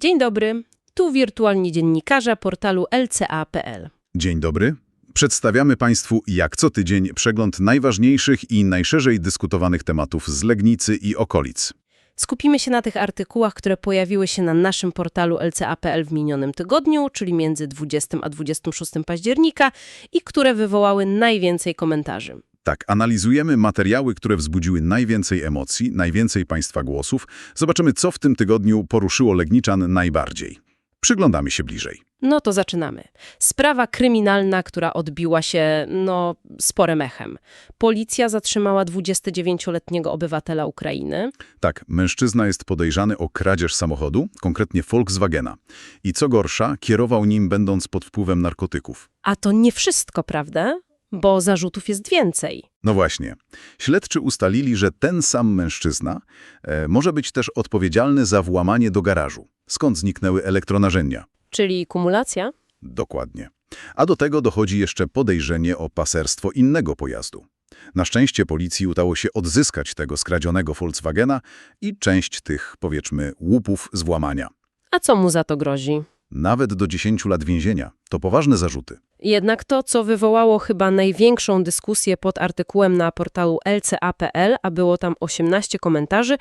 Dzień dobry, tu wirtualni dziennikarze portalu lca.pl. Dzień dobry. Przedstawiamy Państwu jak co tydzień przegląd najważniejszych i najszerzej dyskutowanych tematów z Legnicy i okolic. Skupimy się na tych artykułach, które pojawiły się na naszym portalu lca.pl w minionym tygodniu, czyli między 20 a 26 października i które wywołały najwięcej komentarzy. Tak, analizujemy materiały, które wzbudziły najwięcej emocji, najwięcej Państwa głosów. Zobaczymy, co w tym tygodniu poruszyło Legniczan najbardziej. Przyglądamy się bliżej. No to zaczynamy. Sprawa kryminalna, która odbiła się, no, sporym echem. Policja zatrzymała 29-letniego obywatela Ukrainy. Tak, mężczyzna jest podejrzany o kradzież samochodu, konkretnie Volkswagena. I co gorsza, kierował nim będąc pod wpływem narkotyków. A to nie wszystko, prawda? Bo zarzutów jest więcej. No właśnie. Śledczy ustalili, że ten sam mężczyzna e, może być też odpowiedzialny za włamanie do garażu, skąd zniknęły elektronarzędzia. Czyli kumulacja? Dokładnie. A do tego dochodzi jeszcze podejrzenie o paserstwo innego pojazdu. Na szczęście policji udało się odzyskać tego skradzionego Volkswagena i część tych, powiedzmy, łupów z włamania. A co mu za to grozi? Nawet do 10 lat więzienia. To poważne zarzuty. Jednak to, co wywołało chyba największą dyskusję pod artykułem na portalu lca.pl, a było tam 18 komentarzy,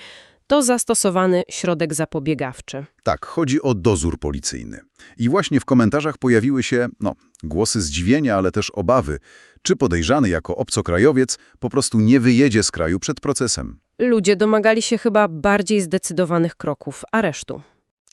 to zastosowany środek zapobiegawczy. Tak, chodzi o dozór policyjny. I właśnie w komentarzach pojawiły się, no, głosy zdziwienia, ale też obawy, czy podejrzany jako obcokrajowiec po prostu nie wyjedzie z kraju przed procesem. Ludzie domagali się chyba bardziej zdecydowanych kroków aresztu.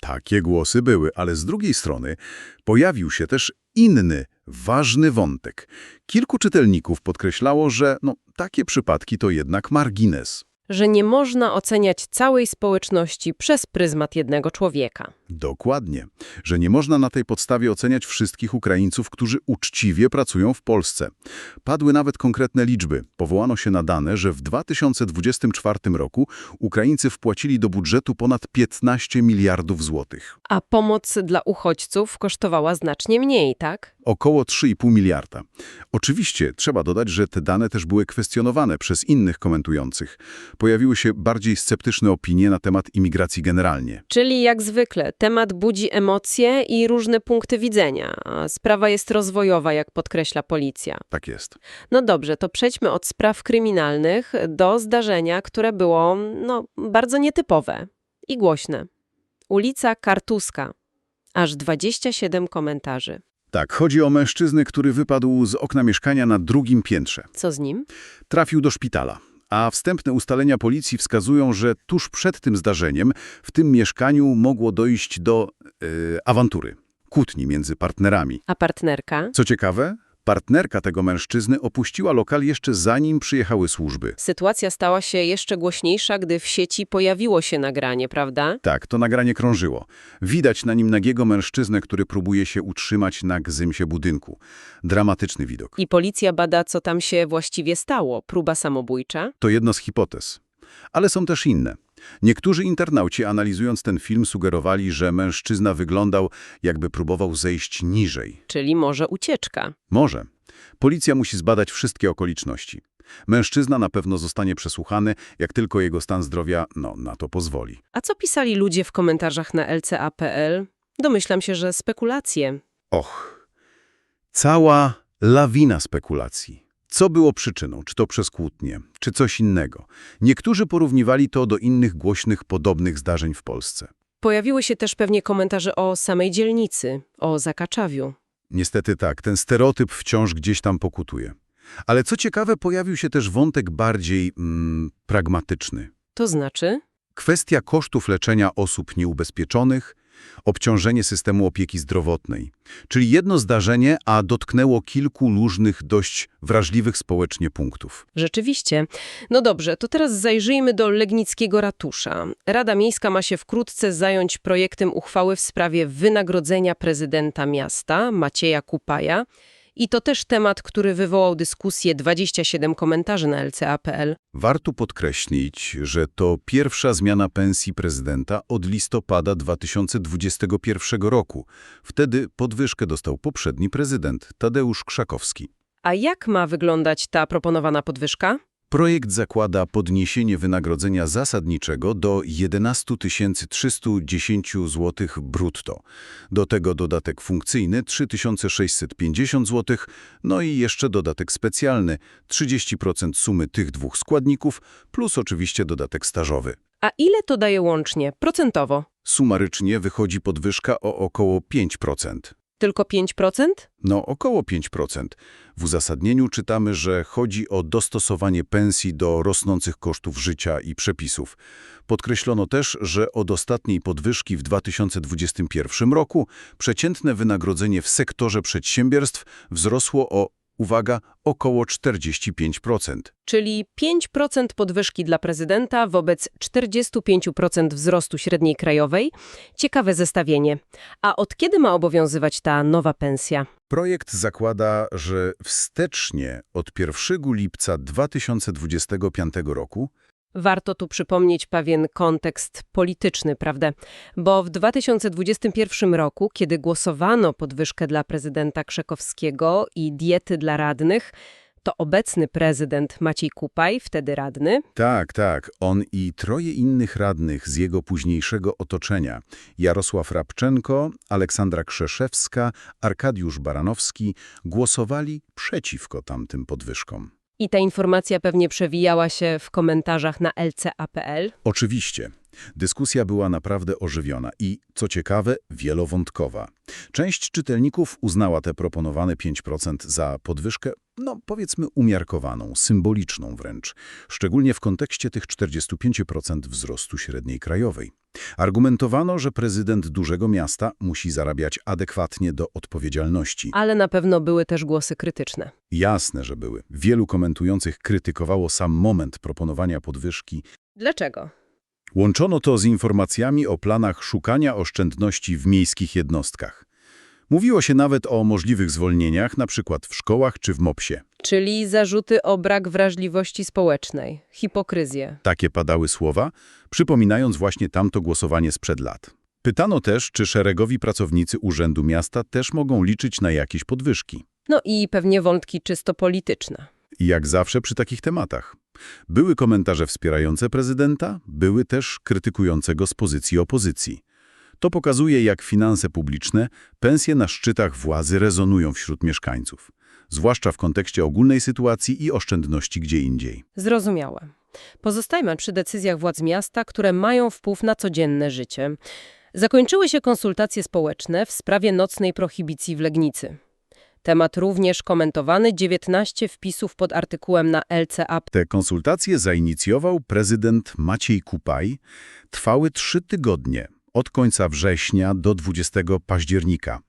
Takie głosy były, ale z drugiej strony pojawił się też inny, ważny wątek. Kilku czytelników podkreślało, że no, takie przypadki to jednak margines. Że nie można oceniać całej społeczności przez pryzmat jednego człowieka. Dokładnie, że nie można na tej podstawie oceniać wszystkich Ukraińców, którzy uczciwie pracują w Polsce. Padły nawet konkretne liczby. Powołano się na dane, że w 2024 roku Ukraińcy wpłacili do budżetu ponad 15 miliardów złotych. A pomoc dla uchodźców kosztowała znacznie mniej, tak? Około 3,5 miliarda. Oczywiście trzeba dodać, że te dane też były kwestionowane przez innych komentujących. Pojawiły się bardziej sceptyczne opinie na temat imigracji generalnie. Czyli jak zwykle, temat budzi emocje i różne punkty widzenia. Sprawa jest rozwojowa, jak podkreśla policja. Tak jest. No dobrze, to przejdźmy od spraw kryminalnych do zdarzenia, które było, no, bardzo nietypowe i głośne. Ulica Kartuska. Aż 27 komentarzy. Tak, chodzi o mężczyznę, który wypadł z okna mieszkania na drugim piętrze. Co z nim? Trafił do szpitala. A wstępne ustalenia policji wskazują, że tuż przed tym zdarzeniem w tym mieszkaniu mogło dojść do e, awantury, kłótni między partnerami. A partnerka? Co ciekawe, partnerka tego mężczyzny opuściła lokal jeszcze zanim przyjechały służby. Sytuacja stała się jeszcze głośniejsza, gdy w sieci pojawiło się nagranie, prawda? Tak, to nagranie krążyło. Widać na nim nagiego mężczyznę, który próbuje się utrzymać na gzymsie budynku. Dramatyczny widok. I policja bada, co tam się właściwie stało. Próba samobójcza? To jedno z hipotez. Ale są też inne. Niektórzy internauci analizując ten film sugerowali, że mężczyzna wyglądał jakby próbował zejść niżej. Czyli może ucieczka. Może. Policja musi zbadać wszystkie okoliczności. Mężczyzna na pewno zostanie przesłuchany, jak tylko jego stan zdrowia no, na to pozwoli. A co pisali ludzie w komentarzach na lca.pl? Domyślam się, że spekulacje. Och, cała lawina spekulacji. Co było przyczyną? Czy to przez kłótnie, czy coś innego? Niektórzy porównywali to do innych głośnych, podobnych zdarzeń w Polsce. Pojawiły się też pewnie komentarze o samej dzielnicy, o Zakaczawiu. Niestety tak, ten stereotyp wciąż gdzieś tam pokutuje. Ale co ciekawe, pojawił się też wątek bardziej mm, pragmatyczny. To znaczy? Kwestia kosztów leczenia osób nieubezpieczonych, obciążenie systemu opieki zdrowotnej. Czyli jedno zdarzenie, a dotknęło kilku różnych, dość wrażliwych społecznie punktów. Rzeczywiście. No dobrze, to teraz zajrzyjmy do Legnickiego Ratusza. Rada Miejska ma się wkrótce zająć projektem uchwały w sprawie wynagrodzenia prezydenta miasta, Macieja Kupaja. I to też temat, który wywołał dyskusję 27 komentarzy na lca.pl. Warto podkreślić, że to pierwsza zmiana pensji prezydenta od listopada 2021 roku. Wtedy podwyżkę dostał poprzedni prezydent, Tadeusz Krzakowski. A jak ma wyglądać ta proponowana podwyżka? Projekt zakłada podniesienie wynagrodzenia zasadniczego do 11 310 zł brutto. Do tego dodatek funkcyjny 3650 zł, no i jeszcze dodatek specjalny 30% sumy tych dwóch składników, plus oczywiście dodatek stażowy. A ile to daje łącznie, procentowo? Sumarycznie wychodzi podwyżka o około 5%. Tylko 5%? No, około 5%. W uzasadnieniu czytamy, że chodzi o dostosowanie pensji do rosnących kosztów życia i przepisów. Podkreślono też, że od ostatniej podwyżki w 2021 roku przeciętne wynagrodzenie w sektorze przedsiębiorstw wzrosło o, uwaga, około 45%. Czyli 5% podwyżki dla prezydenta wobec 45% wzrostu średniej krajowej. Ciekawe zestawienie. A od kiedy ma obowiązywać ta nowa pensja? Projekt zakłada, że wstecznie od 1 lipca 2025 roku Warto tu przypomnieć pewien kontekst polityczny, prawda? Bo w 2021 roku, kiedy głosowano podwyżkę dla prezydenta Krzekowskiego i diety dla radnych, to obecny prezydent Maciej Kupaj, wtedy radny, Tak, tak. On i troje innych radnych z jego późniejszego otoczenia Jarosław Rabczenko, Aleksandra Krzeszewska, Arkadiusz Baranowski głosowali przeciwko tamtym podwyżkom. I ta informacja pewnie przewijała się w komentarzach na lca.pl. Oczywiście. Dyskusja była naprawdę ożywiona i, co ciekawe, wielowątkowa. Część czytelników uznała te proponowane 5% za podwyżkę, no powiedzmy umiarkowaną, symboliczną wręcz, szczególnie w kontekście tych 45% wzrostu średniej krajowej. Argumentowano, że prezydent dużego miasta musi zarabiać adekwatnie do odpowiedzialności. Ale na pewno były też głosy krytyczne. Jasne, że były. Wielu komentujących krytykowało sam moment proponowania podwyżki Dlaczego? Łączono to z informacjami o planach szukania oszczędności w miejskich jednostkach. Mówiło się nawet o możliwych zwolnieniach, na przykład w szkołach czy w MOPS-ie. Czyli zarzuty o brak wrażliwości społecznej, hipokryzję. Takie padały słowa, przypominając właśnie tamto głosowanie sprzed lat. Pytano też, czy szeregowi pracownicy Urzędu Miasta też mogą liczyć na jakieś podwyżki. No i pewnie wątki czysto polityczne. Jak zawsze przy takich tematach. Były komentarze wspierające prezydenta, były też krytykujące go z pozycji opozycji. To pokazuje, jak finanse publiczne, pensje na szczytach władzy rezonują wśród mieszkańców, zwłaszcza w kontekście ogólnej sytuacji i oszczędności gdzie indziej. Zrozumiałe. Pozostajmy przy decyzjach władz miasta, które mają wpływ na codzienne życie. Zakończyły się konsultacje społeczne w sprawie nocnej prohibicji w Legnicy. Temat również komentowany, 19 wpisów pod artykułem na LCA. Te konsultacje zainicjował prezydent Maciej Kupaj. Trwały trzy tygodnie, od końca września do 20 października.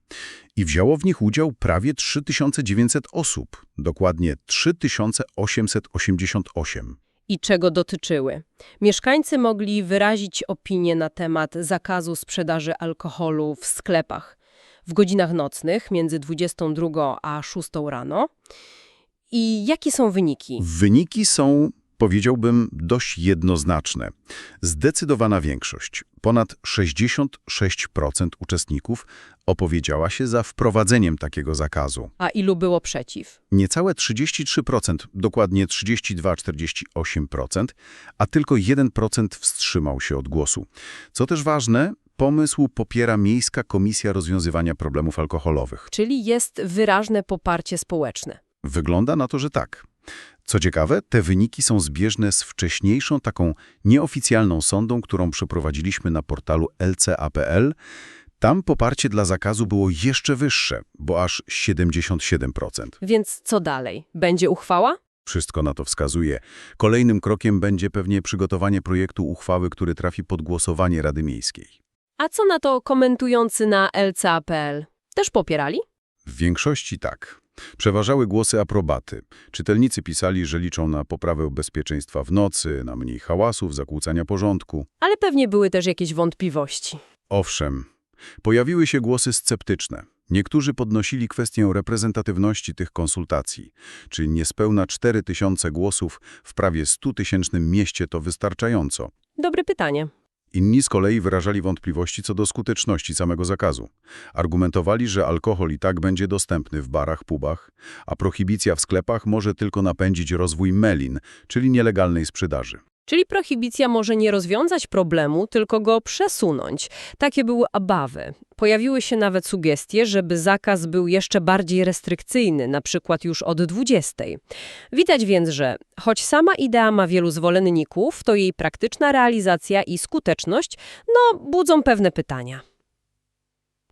I wzięło w nich udział prawie 3900 osób, dokładnie 3888. I czego dotyczyły? Mieszkańcy mogli wyrazić opinię na temat zakazu sprzedaży alkoholu w sklepach w godzinach nocnych między 22 a 6 rano. I jakie są wyniki? Wyniki są, powiedziałbym, dość jednoznaczne. Zdecydowana większość, ponad 66% uczestników opowiedziała się za wprowadzeniem takiego zakazu. A ilu było przeciw? Niecałe 33%, dokładnie 32-48%, a tylko 1% wstrzymał się od głosu. Co też ważne, pomysł popiera Miejska Komisja Rozwiązywania Problemów Alkoholowych. Czyli jest wyraźne poparcie społeczne. Wygląda na to, że tak. Co ciekawe, te wyniki są zbieżne z wcześniejszą taką nieoficjalną sondą, którą przeprowadziliśmy na portalu lca.pl. Tam poparcie dla zakazu było jeszcze wyższe, bo aż 77%. Więc co dalej? Będzie uchwała? Wszystko na to wskazuje. Kolejnym krokiem będzie pewnie przygotowanie projektu uchwały, który trafi pod głosowanie Rady Miejskiej. A co na to komentujący na LCA.pl? Też popierali? W większości tak. Przeważały głosy aprobaty. Czytelnicy pisali, że liczą na poprawę bezpieczeństwa w nocy, na mniej hałasów, zakłócania porządku. Ale pewnie były też jakieś wątpliwości. Owszem, pojawiły się głosy sceptyczne. Niektórzy podnosili kwestię reprezentatywności tych konsultacji. Czy niespełna 4 tysiące głosów w prawie 100-tysięcznym mieście to wystarczająco? Dobre pytanie. Inni z kolei wyrażali wątpliwości co do skuteczności samego zakazu. Argumentowali, że alkohol i tak będzie dostępny w barach, pubach, a prohibicja w sklepach może tylko napędzić rozwój melin, czyli nielegalnej sprzedaży. Czyli prohibicja może nie rozwiązać problemu, tylko go przesunąć. Takie były obawy. Pojawiły się nawet sugestie, żeby zakaz był jeszcze bardziej restrykcyjny, na przykład już od 20. Widać więc, że choć sama idea ma wielu zwolenników, to jej praktyczna realizacja i skuteczność, no, budzą pewne pytania.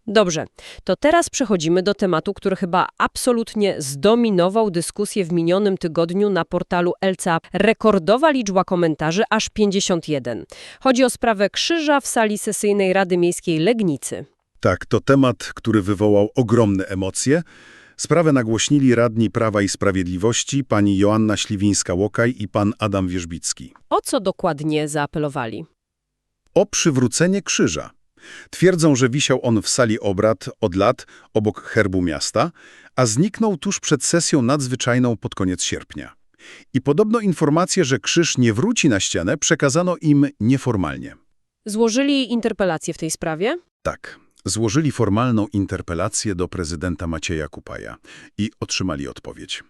Dobrze, to teraz przechodzimy do tematu, który chyba absolutnie zdominował dyskusję w minionym tygodniu na portalu LCA. Rekordowa liczba komentarzy, aż 51. Chodzi o sprawę krzyża w sali sesyjnej Rady Miejskiej Legnicy. Tak, to temat, który wywołał ogromne emocje. Sprawę nagłośnili radni Prawa i Sprawiedliwości pani Joanna Śliwińska-Łokaj i pan Adam Wierzbicki. O co dokładnie zaapelowali? O przywrócenie krzyża. Twierdzą, że wisiał on w sali obrad od lat obok herbu miasta, a zniknął tuż przed sesją nadzwyczajną pod koniec sierpnia. I podobno informację, że krzyż nie wróci na ścianę, przekazano im nieformalnie. Złożyli interpelację w tej sprawie? Tak, złożyli formalną interpelację do prezydenta Macieja Kupaja i otrzymali odpowiedź.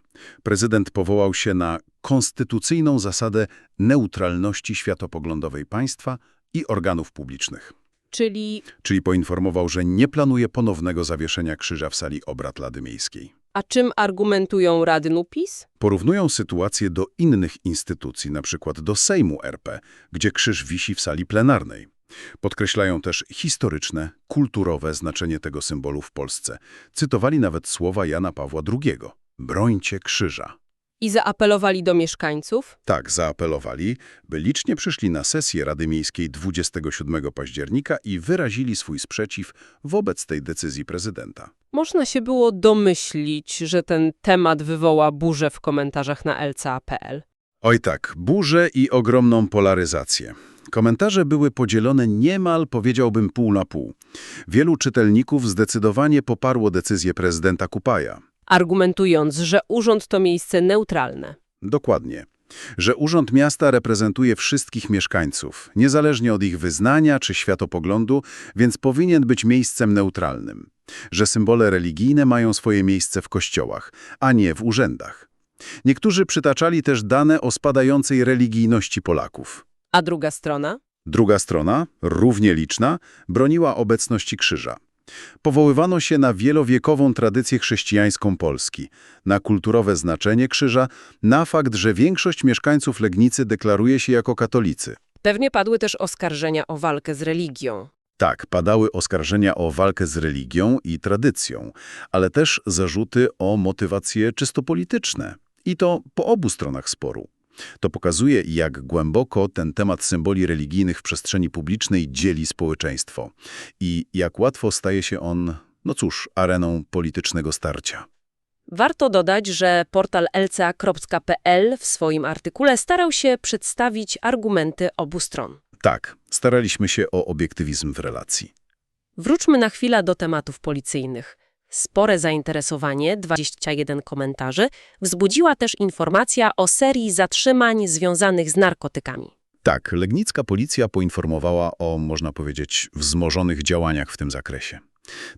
Prezydent powołał się na konstytucyjną zasadę neutralności światopoglądowej państwa i organów publicznych. Czyli, Czyli poinformował, że nie planuje ponownego zawieszenia krzyża w sali obrad Rady Miejskiej. a czym argumentują Rady NUPIS? Porównują sytuację do innych instytucji, np. do Sejmu RP, gdzie krzyż wisi w sali plenarnej. Podkreślają też historyczne, kulturowe znaczenie tego symbolu w Polsce. Cytowali nawet słowa Jana Pawła II. Brońcie krzyża. I zaapelowali do mieszkańców? Tak zaapelowali, by licznie przyszli na sesję Rady Miejskiej 27 października i wyrazili swój sprzeciw wobec tej decyzji prezydenta. Można się było domyślić, że ten temat wywoła burzę w komentarzach na lca.pl. Oj tak, burzę i ogromną polaryzację. Komentarze były podzielone niemal, powiedziałbym, pół na pół. Wielu czytelników zdecydowanie poparło decyzję prezydenta Kupaja. Argumentując, że urząd to miejsce neutralne. Dokładnie. Że Urząd Miasta reprezentuje wszystkich mieszkańców, niezależnie od ich wyznania czy światopoglądu, więc powinien być miejscem neutralnym. Że symbole religijne mają swoje miejsce w kościołach, a nie w urzędach. Niektórzy przytaczali też dane o spadającej religijności Polaków. A druga strona? Druga strona, równie liczna, broniła obecności krzyża. Powoływano się na wielowiekową tradycję chrześcijańską Polski, na kulturowe znaczenie krzyża, na fakt, że większość mieszkańców Legnicy deklaruje się jako katolicy. Pewnie padły też oskarżenia o walkę z religią. Tak, padały oskarżenia o walkę z religią i tradycją, ale też zarzuty o motywacje czysto polityczne. I to po obu stronach sporu. To pokazuje, jak głęboko ten temat symboli religijnych w przestrzeni publicznej dzieli społeczeństwo i jak łatwo staje się on, no cóż, areną politycznego starcia. Warto dodać, że portal lca.pl w swoim artykule starał się przedstawić argumenty obu stron. Tak, staraliśmy się o obiektywizm w relacji. Wróćmy na chwilę do tematów policyjnych. Spore zainteresowanie, 21 komentarzy, wzbudziła też informacja o serii zatrzymań związanych z narkotykami. Tak, legnicka policja poinformowała o, można powiedzieć, wzmożonych działaniach w tym zakresie.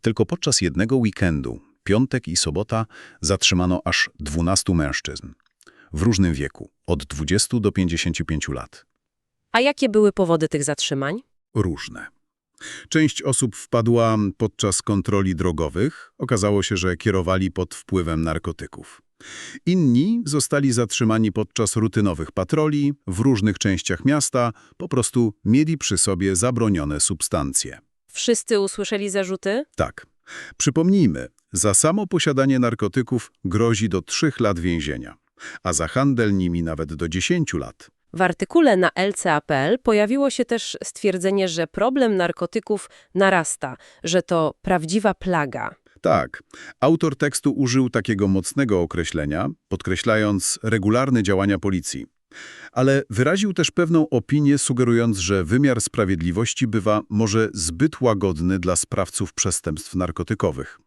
Tylko podczas jednego weekendu, piątek i sobota, zatrzymano aż 12 mężczyzn. W różnym wieku, od 20 do 55 lat. A jakie były powody tych zatrzymań? Różne. Część osób wpadła podczas kontroli drogowych. Okazało się, że kierowali pod wpływem narkotyków. Inni zostali zatrzymani podczas rutynowych patroli w różnych częściach miasta, po prostu mieli przy sobie zabronione substancje. Wszyscy usłyszeli zarzuty? Tak. Przypomnijmy, za samo posiadanie narkotyków grozi do 3 lat więzienia, a za handel nimi nawet do 10 lat. W artykule na lca.pl pojawiło się też stwierdzenie, że problem narkotyków narasta, że to prawdziwa plaga. Tak, autor tekstu użył takiego mocnego określenia, podkreślając regularne działania policji. Ale wyraził też pewną opinię, sugerując, że wymiar sprawiedliwości bywa może zbyt łagodny dla sprawców przestępstw narkotykowych.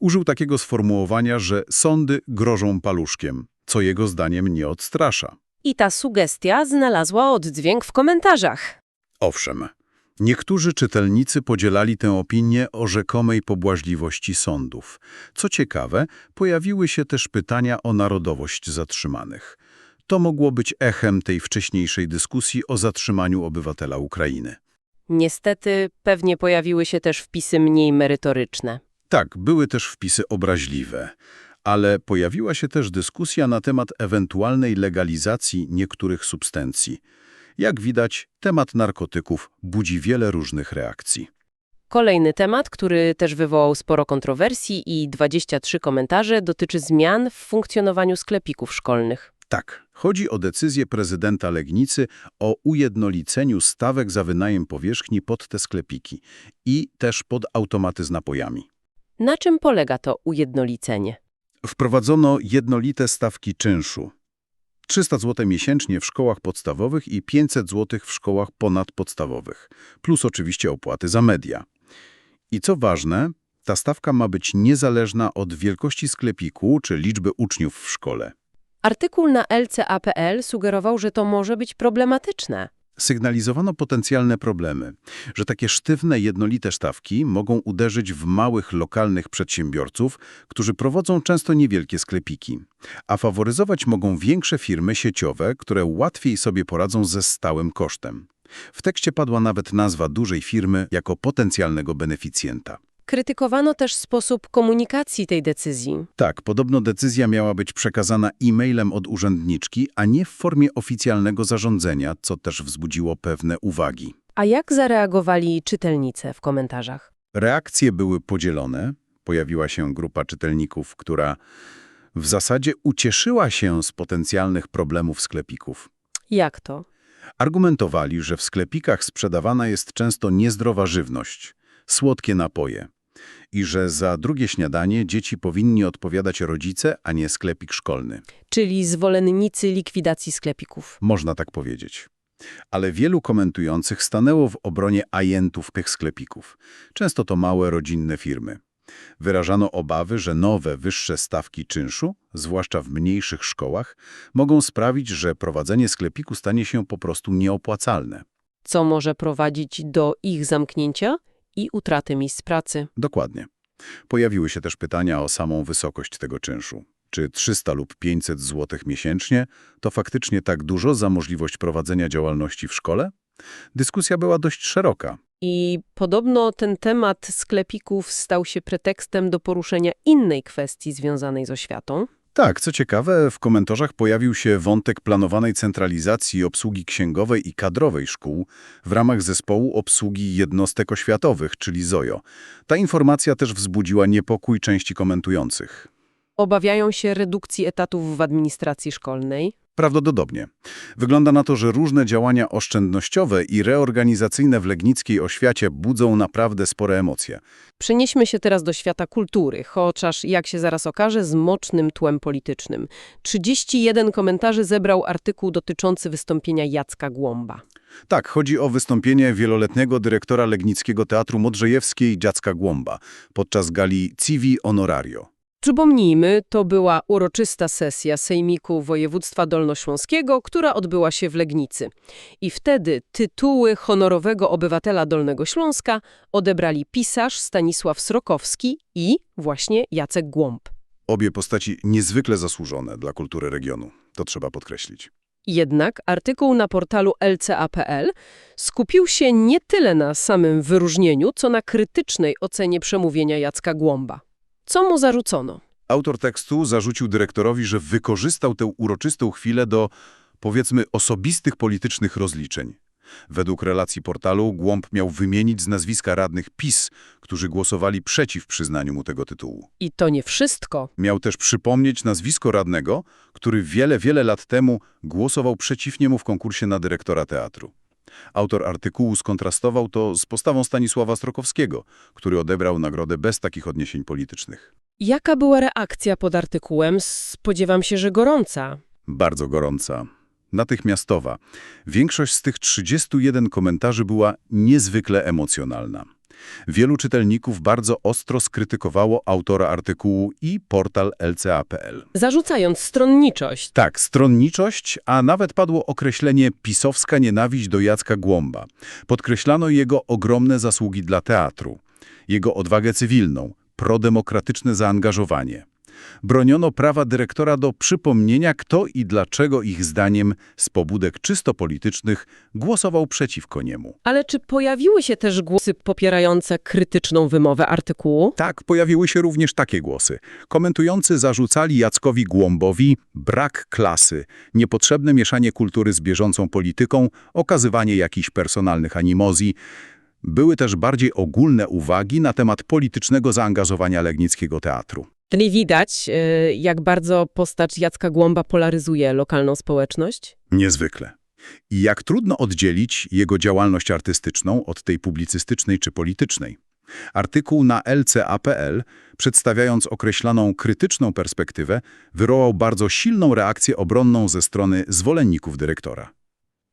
Użył takiego sformułowania, że sądy grożą paluszkiem, co jego zdaniem nie odstrasza. I ta sugestia znalazła oddźwięk w komentarzach. Owszem, Niektórzy czytelnicy podzielali tę opinię o rzekomej pobłażliwości sądów. Co ciekawe, pojawiły się też pytania o narodowość zatrzymanych. To mogło być echem tej wcześniejszej dyskusji o zatrzymaniu obywatela Ukrainy. Niestety pewnie pojawiły się też wpisy mniej merytoryczne. Tak, były też wpisy obraźliwe, ale pojawiła się też dyskusja na temat ewentualnej legalizacji niektórych substancji. Jak widać, temat narkotyków budzi wiele różnych reakcji. Kolejny temat, który też wywołał sporo kontrowersji i 23 komentarze, dotyczy zmian w funkcjonowaniu sklepików szkolnych. Tak, chodzi o decyzję prezydenta Legnicy o ujednoliceniu stawek za wynajem powierzchni pod te sklepiki i też pod automaty z napojami. Na czym polega to ujednolicenie? Wprowadzono jednolite stawki czynszu. 300 zł miesięcznie w szkołach podstawowych i 500 zł w szkołach ponadpodstawowych, plus oczywiście opłaty za media. I co ważne, ta stawka ma być niezależna od wielkości sklepiku czy liczby uczniów w szkole. Artykuł na LCA.pl sugerował, że to może być problematyczne. Sygnalizowano potencjalne problemy, że takie sztywne, jednolite stawki mogą uderzyć w małych, lokalnych przedsiębiorców, którzy prowadzą często niewielkie sklepiki, a faworyzować mogą większe firmy sieciowe, które łatwiej sobie poradzą ze stałym kosztem. W tekście padła nawet nazwa dużej firmy jako potencjalnego beneficjenta. Krytykowano też sposób komunikacji tej decyzji. Tak, podobno decyzja miała być przekazana e-mailem od urzędniczki, a nie w formie oficjalnego zarządzenia, co też wzbudziło pewne uwagi. A jak zareagowali czytelnice w komentarzach? Reakcje były podzielone. Pojawiła się grupa czytelników, która w zasadzie ucieszyła się z potencjalnych problemów sklepików. Jak to? Argumentowali, że w sklepikach sprzedawana jest często niezdrowa żywność, słodkie napoje i że za drugie śniadanie dzieci powinni odpowiadać rodzice, a nie sklepik szkolny. Czyli zwolennicy likwidacji sklepików. Można tak powiedzieć. Ale wielu komentujących stanęło w obronie ajentów tych sklepików. Często to małe, rodzinne firmy. Wyrażano obawy, że nowe, wyższe stawki czynszu, zwłaszcza w mniejszych szkołach, mogą sprawić, że prowadzenie sklepiku stanie się po prostu nieopłacalne. Co może prowadzić do ich zamknięcia i utraty miejsc pracy. Dokładnie. Pojawiły się też pytania o samą wysokość tego czynszu. Czy 300 lub 500 zł miesięcznie to faktycznie tak dużo za możliwość prowadzenia działalności w szkole? Dyskusja była dość szeroka. I podobno ten temat sklepików stał się pretekstem do poruszenia innej kwestii związanej z oświatą. Tak, co ciekawe, w komentarzach pojawił się wątek planowanej centralizacji obsługi księgowej i kadrowej szkół w ramach zespołu obsługi jednostek oświatowych, czyli ZOJO. Ta informacja też wzbudziła niepokój części komentujących. Obawiają się redukcji etatów w administracji szkolnej. Prawdopodobnie. Wygląda na to, że różne działania oszczędnościowe i reorganizacyjne w legnickiej oświacie budzą naprawdę spore emocje. Przenieśmy się teraz do świata kultury, chociaż, jak się zaraz okaże, z mocznym tłem politycznym. 31 komentarzy zebrał artykuł dotyczący wystąpienia Jacka Głąba. Tak, chodzi o wystąpienie wieloletniego dyrektora Legnickiego Teatru Modrzejewskiej Dziacka Głąba podczas gali Civi Honorario. Przypomnijmy, to była uroczysta sesja Sejmiku Województwa Dolnośląskiego, która odbyła się w Legnicy. I wtedy tytuły honorowego obywatela Dolnego Śląska odebrali pisarz Stanisław Srokowski i właśnie Jacek Głąb. Obie postaci niezwykle zasłużone dla kultury regionu, to trzeba podkreślić. Jednak artykuł na portalu lca.pl skupił się nie tyle na samym wyróżnieniu, co na krytycznej ocenie przemówienia Jacka Głąba. Co mu zarzucono? Autor tekstu zarzucił dyrektorowi, że wykorzystał tę uroczystą chwilę do, powiedzmy, osobistych politycznych rozliczeń. Według relacji portalu Głąb miał wymienić z nazwiska radnych PiS, którzy głosowali przeciw przyznaniu mu tego tytułu. I to nie wszystko. Miał też przypomnieć nazwisko radnego, który wiele, wiele lat temu głosował przeciw niemu w konkursie na dyrektora teatru. Autor artykułu skontrastował to z postawą Stanisława Strokowskiego, który odebrał nagrodę bez takich odniesień politycznych. Jaka była reakcja pod artykułem? Spodziewam się, że gorąca. Bardzo gorąca. Natychmiastowa. Większość z tych 31 komentarzy była niezwykle emocjonalna. Wielu czytelników bardzo ostro skrytykowało autora artykułu i portal LCA.pl. Zarzucając stronniczość. Tak, stronniczość, a nawet padło określenie pisowska nienawiść do Jacka Głąba. Podkreślano jego ogromne zasługi dla teatru, jego odwagę cywilną, prodemokratyczne zaangażowanie. Broniono prawa dyrektora do przypomnienia, kto i dlaczego ich zdaniem z pobudek czysto politycznych głosował przeciwko niemu. Ale czy pojawiły się też głosy popierające krytyczną wymowę artykułu? Tak, pojawiły się również takie głosy. Komentujący zarzucali Jackowi Głąbowi brak klasy, niepotrzebne mieszanie kultury z bieżącą polityką, okazywanie jakichś personalnych animozji. Były też bardziej ogólne uwagi na temat politycznego zaangażowania Legnickiego Teatru. Czyli widać, y, jak bardzo postać Jacka Głąba polaryzuje lokalną społeczność? Niezwykle. I jak trudno oddzielić jego działalność artystyczną od tej publicystycznej czy politycznej. Artykuł na lca.pl, przedstawiając określoną krytyczną perspektywę, wywołał bardzo silną reakcję obronną ze strony zwolenników dyrektora.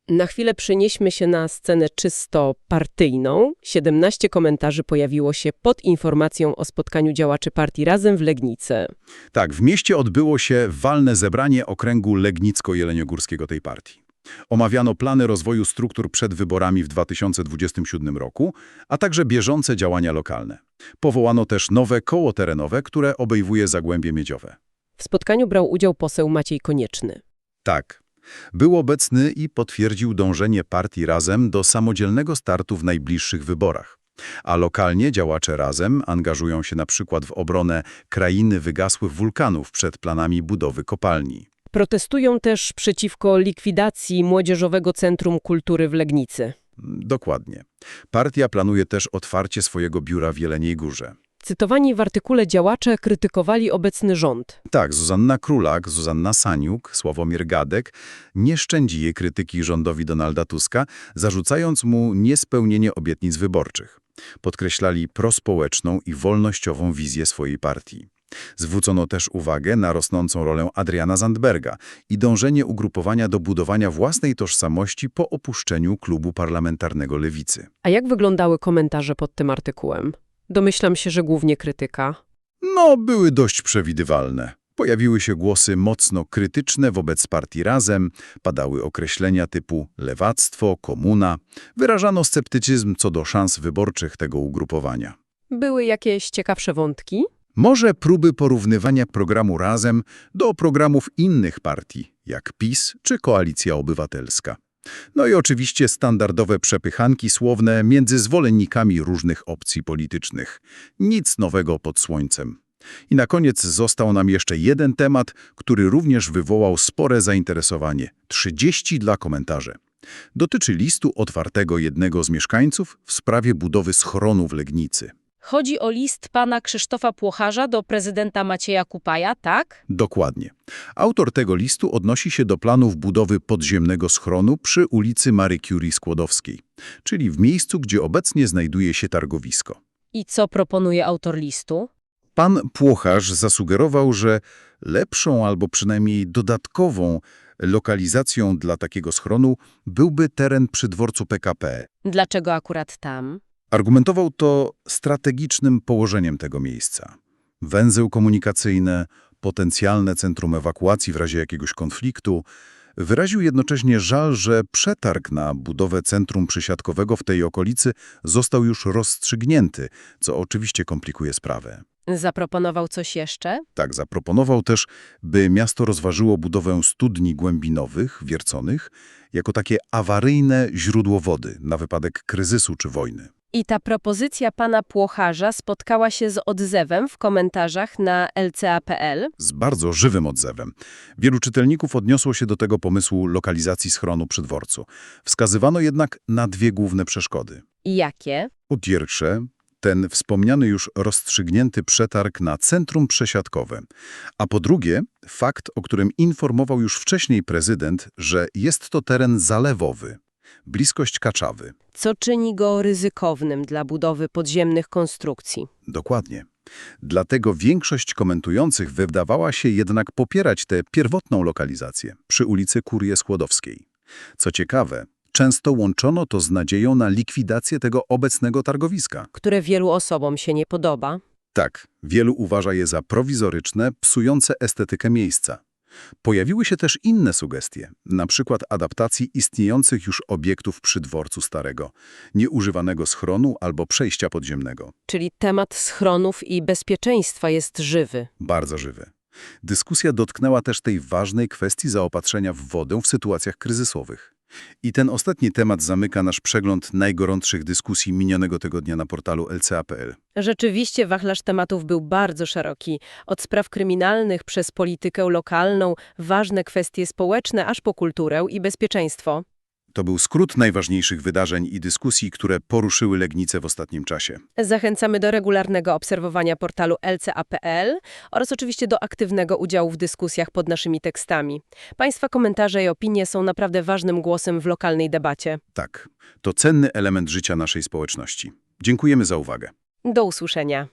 Na chwilę przenieśmy się na scenę czysto partyjną. 17 komentarzy pojawiło się pod informacją o spotkaniu działaczy partii Razem w Legnicy. Tak, w mieście odbyło się walne zebranie okręgu Legnicko-Jeleniogórskiego tej partii. Omawiano plany rozwoju struktur przed wyborami w 2027 roku, a także bieżące działania lokalne. Powołano też nowe koło terenowe, które obejmuje Zagłębie Miedziowe. W spotkaniu brał udział poseł Maciej Konieczny. Tak. Był obecny i potwierdził dążenie partii Razem do samodzielnego startu w najbliższych wyborach. A lokalnie działacze Razem angażują się na przykład w obronę krainy wygasłych wulkanów przed planami budowy kopalni. Protestują też przeciwko likwidacji Młodzieżowego Centrum Kultury w Legnicy. Dokładnie. Partia planuje też otwarcie swojego biura w Jeleniej Górze. Cytowani w artykule działacze krytykowali obecny rząd. Tak, Zuzanna Królak, Zuzanna Saniuk, Sławomir Gadek nie szczędzi jej krytyki rządowi Donalda Tuska, zarzucając mu niespełnienie obietnic wyborczych. Podkreślali prospołeczną i wolnościową wizję swojej partii. Zwrócono też uwagę na rosnącą rolę Adriana Zandberga i dążenie ugrupowania do budowania własnej tożsamości po opuszczeniu klubu parlamentarnego Lewicy. A jak wyglądały komentarze pod tym artykułem? Domyślam się, że głównie krytyka. No, były dość przewidywalne. Pojawiły się głosy mocno krytyczne wobec partii Razem, padały określenia typu lewactwo, komuna. Wyrażano sceptycyzm co do szans wyborczych tego ugrupowania. Były jakieś ciekawsze wątki? Może próby porównywania programu Razem do programów innych partii, jak PiS czy Koalicja Obywatelska. No i oczywiście standardowe przepychanki słowne między zwolennikami różnych opcji politycznych. Nic nowego pod słońcem. I na koniec został nam jeszcze jeden temat, który również wywołał spore zainteresowanie. 30 dla komentarzy. Dotyczy listu otwartego jednego z mieszkańców w sprawie budowy schronu w Legnicy. Chodzi o list pana Krzysztofa Płocharza do prezydenta Macieja Kupaja, tak? Dokładnie. Autor tego listu odnosi się do planów budowy podziemnego schronu przy ulicy Marii Curie Skłodowskiej, czyli w miejscu, gdzie obecnie znajduje się targowisko. I co proponuje autor listu? Pan Płocharz zasugerował, że lepszą albo przynajmniej dodatkową lokalizacją dla takiego schronu byłby teren przy dworcu PKP. Dlaczego akurat tam? Argumentował to strategicznym położeniem tego miejsca. Węzeł komunikacyjny, potencjalne centrum ewakuacji w razie jakiegoś konfliktu. Wyraził jednocześnie żal, że przetarg na budowę centrum przysiadkowego w tej okolicy został już rozstrzygnięty, co oczywiście komplikuje sprawę. Zaproponował coś jeszcze? Tak zaproponował też, by miasto rozważyło budowę studni głębinowych, wierconych, jako takie awaryjne źródło wody na wypadek kryzysu czy wojny. I ta propozycja pana Płocharza spotkała się z odzewem w komentarzach na lca.pl. z bardzo żywym odzewem. Wielu czytelników odniosło się do tego pomysłu lokalizacji schronu przy dworcu. Wskazywano jednak na dwie główne przeszkody. I jakie? Po pierwsze, ten wspomniany już rozstrzygnięty przetarg na centrum przesiadkowe, a po drugie, fakt, o którym informował już wcześniej prezydent, że jest to teren zalewowy, bliskość Kaczawy. Co czyni go ryzykownym dla budowy podziemnych konstrukcji? Dokładnie. Dlatego większość komentujących wydawała się jednak popierać tę pierwotną lokalizację przy ulicy Kurie Skłodowskiej. Co ciekawe, Często łączono to z nadzieją na likwidację tego obecnego targowiska. Które wielu osobom się nie podoba. Tak, wielu uważa je za prowizoryczne, psujące estetykę miejsca. Pojawiły się też inne sugestie, na przykład adaptacji istniejących już obiektów przy dworcu starego, nieużywanego schronu albo przejścia podziemnego. Czyli temat schronów i bezpieczeństwa jest żywy. Bardzo żywy. Dyskusja dotknęła też tej ważnej kwestii zaopatrzenia w wodę w sytuacjach kryzysowych. I ten ostatni temat zamyka nasz przegląd najgorętszych dyskusji minionego tygodnia na portalu lca.pl. Rzeczywiście wachlarz tematów był bardzo szeroki. Od spraw kryminalnych przez politykę lokalną, ważne kwestie społeczne, aż po kulturę i bezpieczeństwo. To był skrót najważniejszych wydarzeń i dyskusji, które poruszyły Legnicę w ostatnim czasie. Zachęcamy do regularnego obserwowania portalu lca.pl oraz oczywiście do aktywnego udziału w dyskusjach pod naszymi tekstami. Państwa komentarze i opinie są naprawdę ważnym głosem w lokalnej debacie. Tak, to cenny element życia naszej społeczności. Dziękujemy za uwagę. Do usłyszenia.